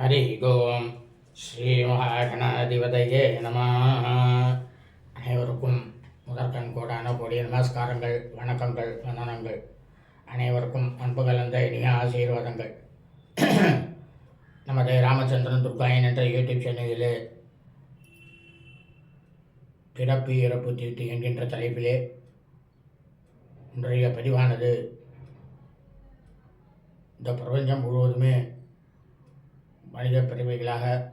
हरि ஓம் ஸ்ரீ மகாகணாதிபதையே நம அனைவருக்கும் முதற்கண் கோடான நமஸ்காரங்கள் வணக்கங்கள் வந்தனங்கள். அனைவருக்கும் அன்பு கலந்த இனிய ஆசீர்வாதங்கள். நமது ராமச்சந்திரன் துர்காயன் என்ற யூடியூப் சேனலிலே பிறப்பு இறப்பு தீட்டு என்கின்ற தலைப்பிலே இன்றைய பதிவானது இந்த பிரபஞ்சம் முழுவதுமே மனித பிறவைகளாக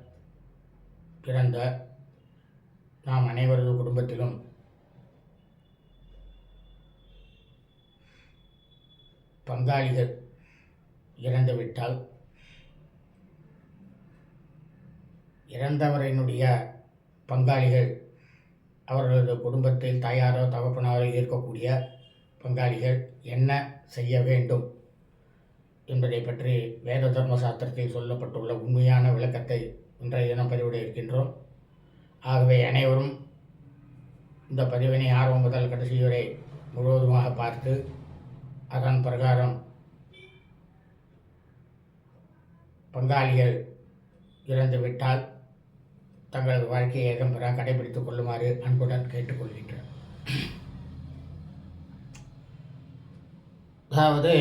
பிறந்த நாம் அனைவரது குடும்பத்திலும் பங்காளிகள் இறந்துவிட்டால் இறந்தவரினுடைய பங்காளிகள் அவர்களது குடும்பத்தில் தாயாரோ தகப்பனாரோ இருக்கக்கூடிய பங்காளிகள் என்ன செய்ய வேண்டும்? என்பதை பற்றி வேத தர்ம சாஸ்திரத்தில் சொல்லப்பட்டுள்ள உண்மையான விளக்கத்தை இன்றைய தினம் பதிவிட இருக்கின்றோம். ஆகவே அனைவரும் இந்த பதிவினை ஆர்வம் முதல் கடைசி வரை முழுவதுமாக பார்த்து அதன் பிரகாரம் பங்காளிகள் இறந்துவிட்டால் தங்களது வாழ்க்கையை ஏகம்பெற கடைபிடித்துக் கொள்ளுமாறு அன்புடன் கேட்டுக்கொள்கின்றனர். அதாவது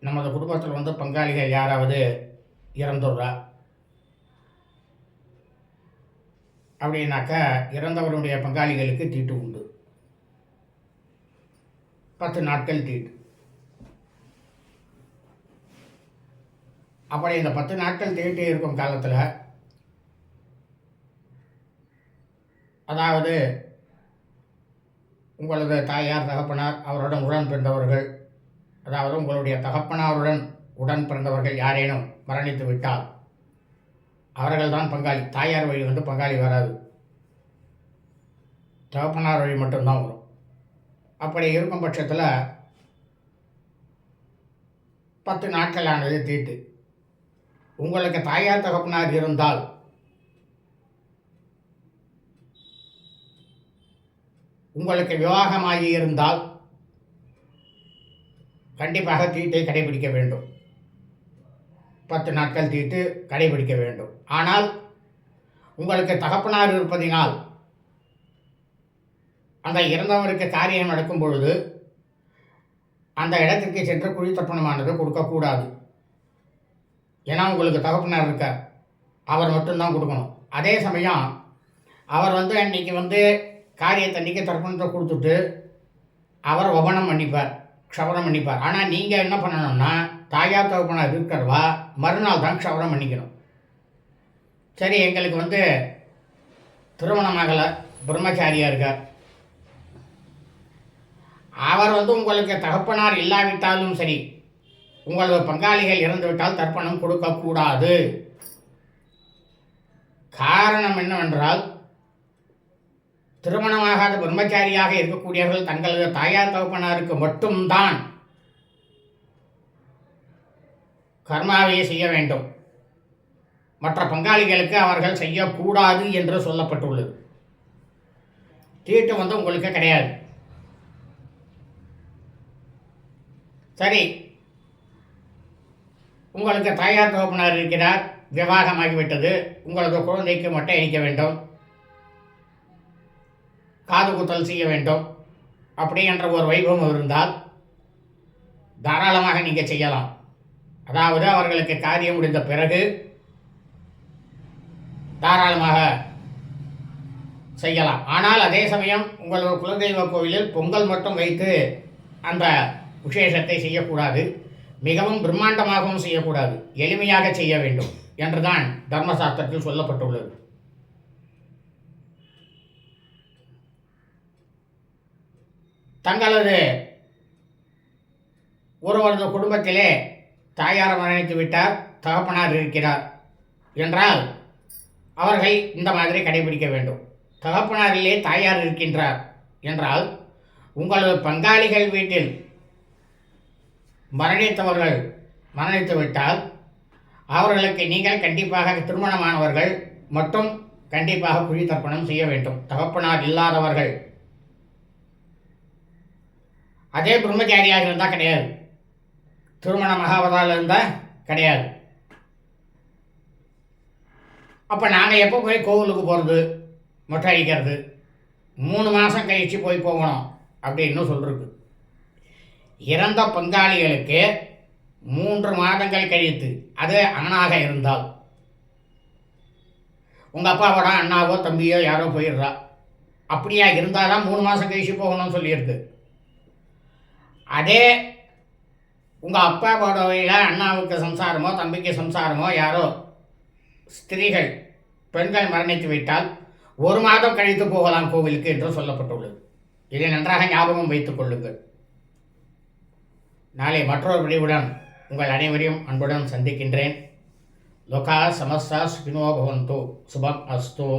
நமது குடும்பத்தில் வந்து பங்காளிகள் யாராவது இறந்துடுறா? அப்படின்னாக்கா இறந்தவருடைய பங்காளிகளுக்கு தீட்டு உண்டு. பத்து நாட்கள் தீட்டு. அப்படி இந்த பத்து நாட்கள் தீட்டு இருக்கும் காலத்தில் அதாவது உங்களது தாயார் தகப்பனார் அவருடன் உடன் பிறந்தவர்கள் அதாவது உங்களுடைய தகப்பனாருடன் உடன் பிறந்தவர்கள் யாரேனும் மரணித்து விட்டால் அவர்கள்தான் பங்காளி. தாயார் வழி வந்து பங்காளி வராது. தகப்பனார் வழி மட்டும்தான் வரும். அப்படி இருக்கும் பட்சத்தில் பத்து நாட்களானது தீட்டு. உங்களுக்கு தாயார் தகப்பனார் இருந்தால் உங்களுக்கு விவாகமாகி இருந்தால் கண்டிப்பாக தீட்டை கடைபிடிக்க வேண்டும். பத்து நாட்கள் தீட்டு கடைபிடிக்க வேண்டும். ஆனால் உங்களுக்கு தகப்பனார் இருப்பதினால் அந்த இறந்தவருக்கு காரியம் நடக்கும் பொழுது அந்த இடத்திற்கு சென்று குழித்தப்பணமானது கொடுக்கக்கூடாது. ஏன்னா உங்களுக்கு தகப்பனார் இருக்கார். அவர் மட்டும்தான் கொடுக்கணும். அதே சமயம் அவர் வந்து அன்னைக்கு வந்து காரியத்தை அன்றைக்கி தர்ப்பணத்தை கொடுத்துட்டு அவர் ஒபனம் பண்ணிப்பார். க்ஷவரம் பண்ணிப்பார். ஆனால் நீங்கள் என்ன பண்ணணும்னா தாயார் தகப்பனார் இருக்கிறவா மறுநாள் தான் க்ஷவரம் பண்ணிக்கணும். சரி எங்களுக்கு வந்து திருமணமாகலை பிரம்மச்சாரியாக இருக்கார். அவர் வந்து உங்களுக்கு தகப்பனார் இல்லாவிட்டாலும் சரி உங்களது பங்காளிகள் இறந்துவிட்டால் தர்ப்பணம் கொடுக்கக்கூடாது. காரணம் என்னவென்றால் திருமணமாகாத பிரம்மச்சாரியாக இருக்கக்கூடியவர்கள் தங்களது தாயார் தகப்பனாருக்கு மட்டும்தான் கர்மாவை செய்ய வேண்டும். மற்ற பங்காளிகளுக்கு அவர்கள் செய்யக்கூடாது என்று சொல்லப்பட்டுள்ளது. தீட்டு வந்து உங்களுக்கு கிடையாது. சரி. உங்களுக்கு தாயார் தகப்பனார் இருக்கிறார். விவாகமாகிவிட்டது. உங்களது குழந்தைக்கு மொட்டை அடிக்க வேண்டும். காது குத்தல் செய்ய வேண்டும். அப்படி என்ற ஒரு வைபவம் இருந்தால் தாராளமாக நீங்கள் செய்யலாம். அதாவது அவர்களுக்கு காரியம் முடிந்த பிறகு தாராளமாக செய்யலாம். ஆனால் அதே சமயம் உங்களது குலதெய்வ கோவிலில் பொங்கல் மட்டும் வைத்து அந்த விசேஷத்தை செய்யக்கூடாது. மிகவும் பிரம்மாண்டமாகவும் செய்யக்கூடாது. எளிமையாக செய்ய வேண்டும். என்றுதான் தர்மசாஸ்திரத்தில் சொல்லப்பட்டுள்ளது. தங்களது ஒருவரது குடும்பத்திலே தாயார் மரணித்து விட்டார் தகப்பனார் இருக்கிறார் என்றால் அவர்கள் இந்த மாதிரி கடைபிடிக்க வேண்டும். தகப்பனாரிலே தாயார் இருக்கின்றார் என்றால் உங்களது பங்காளிகள் வீட்டில் மரணித்தவர்கள் மரணித்து விட்டால் அவர்களுக்கு நீங்கள் கண்டிப்பாக திருமணமானவர்கள் மற்றும் கண்டிப்பாக குழி தர்ப்பணம் செய்ய வேண்டும். தகப்பனார் இல்லாதவர்கள் அதே பிரம்மச்சாரியாக இருந்தால் கிடையாது. திருமண ஆகாவதால் இருந்தால் கிடையாது. அப்போ நாங்கள் எப்போ போய் கோவிலுக்கு போகிறது மொட்டை அடிக்கிறது மூணு மாதம் கழித்து போய் போகணும் அப்படின்னு சொல்லிருக்கு இறந்த பங்காளிகளுக்கு மூன்று மாதங்கள் கழித்து அது அண்ணனாக இருந்தால் உங்கள் அப்பாவோட அண்ணாவோ தம்பியோ யாரோ போயிடுறா. அப்படியா இருந்தால் தான் மூணு மாதம் கழிச்சு போகணும்னு சொல்லியிருக்கு. அதே உங்கள் அப்பாவோட வழியில் அண்ணாவுக்கு சம்சாரமோ தம்பிக்கு சம்சாரமோ யாரோ ஸ்திரீகள் பெண்கள் மரணித்து விட்டால் ஒரு மாதம் கழித்து போகலாம் கோவிலுக்கு என்று சொல்லப்பட்டுள்ளது. இதை நன்றாக ஞாபகம் வைத்துக் கொள்ளுங்கள். நாளை மற்றொரு விடிவுடன் உங்கள் அனைவரையும் அன்புடன் சந்திக்கின்றேன். லோகா சமஸ்தா சுகினோ பவந்தோ. சுபம் அஸ்து.